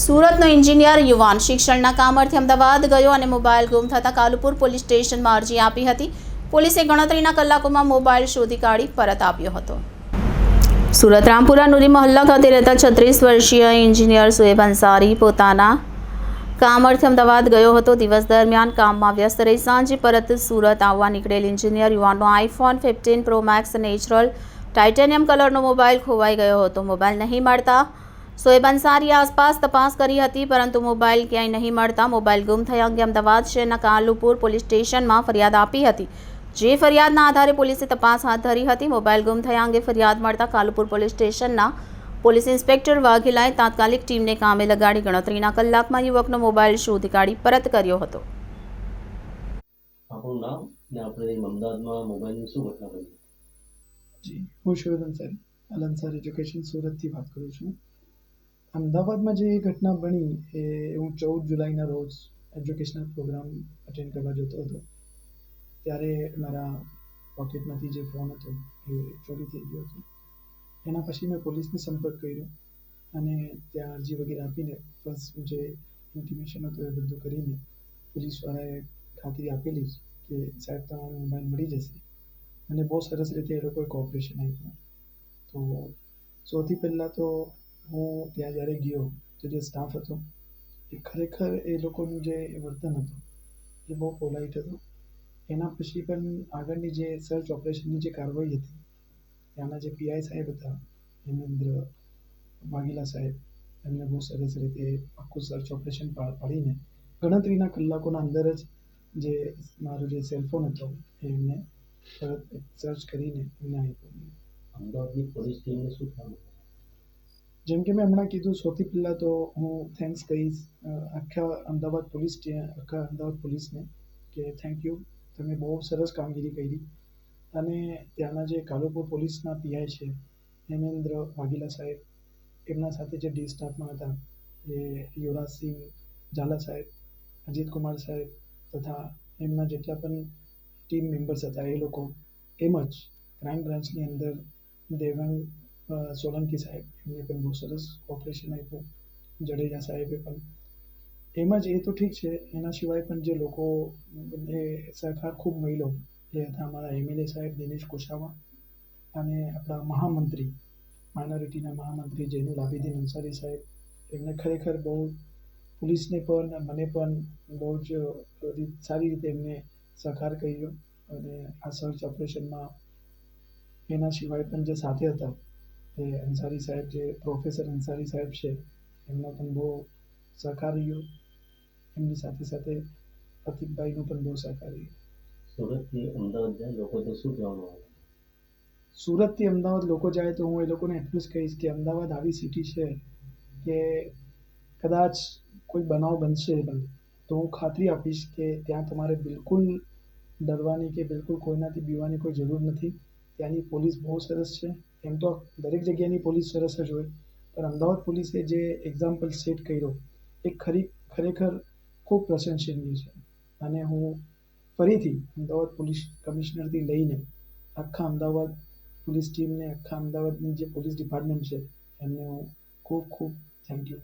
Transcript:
સુરતનો એન્જિનિયર, યુવાન શિક્ષણના કામ અર્થે અમદાવાદ ગયો અને મોબાઈલ ગુમ થતાં કાલુપુર પોલીસ સ્ટેશનમાં અરજી આપી હતી. પોલીસે ગણતરીના કલાકોમાં મોબાઈલ શોધી કાઢી પરત આપ્યો હતો. સુરત રામપુરા નુરી મહલ્લા ખાતે રહેતા છત્રીસ વર્ષીય એન્જિનિયર સુએબ અંસારી પોતાના કામ અર્થે અમદાવાદ ગયો હતો. દિવસ દરમિયાન કામમાં વ્યસ્ત રહી. સાંજે પરત સુરત આવવા નીકળેલ engineer યુવાનનો iPhone fifteen pro max natural titanium કલરનો મોબાઈલ ખોવાઈ ગયો હતો. મોબાઈલ નહીં મળતા સોએબ અંસારીએ આસપાસ તપાસ કરી હતી પરંતુ મોબાઈલ ક્યાંય નહીં મળતા. મોબાઈલ ગુમ થયા અંગે અમદાવાદ શહેરના કાલુપુર પોલીસ સ્ટેશનમાં ફરિયાદ આપી હતી. જે ફરિયાદના આધારે પોલીસે તપાસ હાથ ધરી હતી. મોબાઈલ ગુમ થયા અંગે ફરિયાદ મળતા કાલુપુર પોલીસ સ્ટેશનના પોલીસ ઇન્સ્પેક્ટર વાઘેલાએ તાત્કાલિક ટીમને કામે લગાડી ગણતરીના કલાકમાં યુવકનો મોબાઈલ શોધી કાઢી પરત કર્યો હતો. આપણું નામ ને આપણે અમદાવાદમાં મોબાઈલની શું ઘટના બની? જી હું શિવદ અંસારી અલ અંસારી એજ્યુકેશન સુરતથી વાત કરું છું. અમદાવાદમાં જે ઘટના બની એ હું ચૌદ જુલાઈના રોજ એજ્યુકેશનલ પ્રોગ્રામ અટેન્ડ કરવા જતો હતો. ત્યારે મારા પોકેટમાંથી જે ફોન હતો એ ચોરી થઈ ગયો હતો. એના પછી મેં પોલીસને સંપર્ક કર્યો અને ત્યાં અરજી વગેરે આપીને ફર્સ્ટ જે ઇન્ટિમેશન હતું એ બધું કરીને પોલીસવાળાએ ખાતરી આપેલી જ કે સાહેબ, તમારો મોબાઈલ મળી જશે. અને બહુ સરસ રીતે એ લોકોએ કોઓપરેશન આપ્યું. તો સૌથી પહેલાં તો હું ત્યાં જ્યારે ગયો, તો જે સ્ટાફ હતો, એ ખરેખર એ લોકોનું જે વર્તન હતું, એ બહુ પોલાઇટ હતું. એના પછી પણ આગળની જે સર્ચ ઓપરેશનની જે કાર્યવાહી હતી, ત્યાંના જે પીઆઈ સાહેબ હતા, હેમેન્દ્ર વાઘેલા સાહેબ, એમને બહુ સરસ રીતે આખું સર્ચ ઓપરેશન પાર પાડીને ગણતરીના કલાકોના અંદર જ જે મારો જે સેલફોન હતો એમને તરત સર્ચ કરીને એમને આપ્યો. અમદાવાદની પોલીસ ટીમને શું કામ જેમ કે મેં હમણાં કીધું, સૌથી પહેલાં તો હું થેન્ક્સ કહીશ આખા અમદાવાદ પોલીસ આખા અમદાવાદ પોલીસને કે થેન્ક યુ તમે બહુ સરસ કામગીરી કરી. અને ત્યાંના જે કાલુપુર પોલીસના પીઆઈ છે, હેમેન્દ્ર વાઘેલા સાહેબ, એમના સાથે જે ડી સ્ટાફમાં હતા, એ યુવરાજસિંહ ઝાલા સાહેબ, અજીત કુમાર સાહેબ તથા એમના જેટલા પણ ટીમ મેમ્બર્સ હતા એ લોકો, એમ જ ક્રાઇમ બ્રાન્ચની અંદર દેવાંગ સોલંકી સાહેબ એમને પણ બહુ સરસ ઓપરેશન આપ્યું જડેજા સાહેબે પણ એમ જ એ તો ઠીક છે એના સિવાય પણ જે લોકો એ સહકાર ખૂબ મળ્યો એ હતા અમારા એમએલએ સાહેબ દિનેશ કુશાવા અને આપણા મહામંત્રી માઇનોરિટીના મહામંત્રી જૈનુલ આબિદીન અંસારી સાહેબ એમને ખરેખર બહુ પોલીસને પણ મને પણ બહુ જ સારી રીતે એમને સહકાર કર્યો અને આ સર્ચ ઓપરેશનમાં એના સિવાય પણ જે સાથે હતા એ અંસારી સાહેબ જે પ્રોફેસર અંસારી સાહેબ છે એમનો પણ બહુ સહકાર રહ્યો. એમની સાથે સાથે પ્રતિકભાઈનો પણ બહુ સહકાર રહ્યો. સુરતથી અમદાવાદ જાય લોકો તો શું કહેવાનું આવે? સુરતથી અમદાવાદ લોકો જાય તો હું એ લોકોને એટલું જ કહીશ કે અમદાવાદ આવી સિટી છે કે કદાચ કોઈ બનાવ બનશે પણ તો હું ખાતરી આપીશ કે ત્યાં તમારે બિલકુલ ડરવાની કે બિલકુલ કોઈનાથી બીવાની કોઈ જરૂર નથી. ત્યાંની પોલીસ બહુ સરસ છે. એમ તો દરેક જગ્યાની પોલીસ સરસ જ હોય. પણ અમદાવાદ પોલીસે જે એક્ઝામ્પલ સેટ કર્યો, એ ખરી, ખરેખર ખૂબ પ્રશંસનીય છે. અને હું ફરીથી અમદાવાદ પોલીસ કમિશનરથી લઈને આખા અમદાવાદ પોલીસ ટીમને, આખા અમદાવાદની જે પોલીસ ડિપાર્ટમેન્ટ છે, એમને હું ખૂબ ખૂબ થેન્ક યુ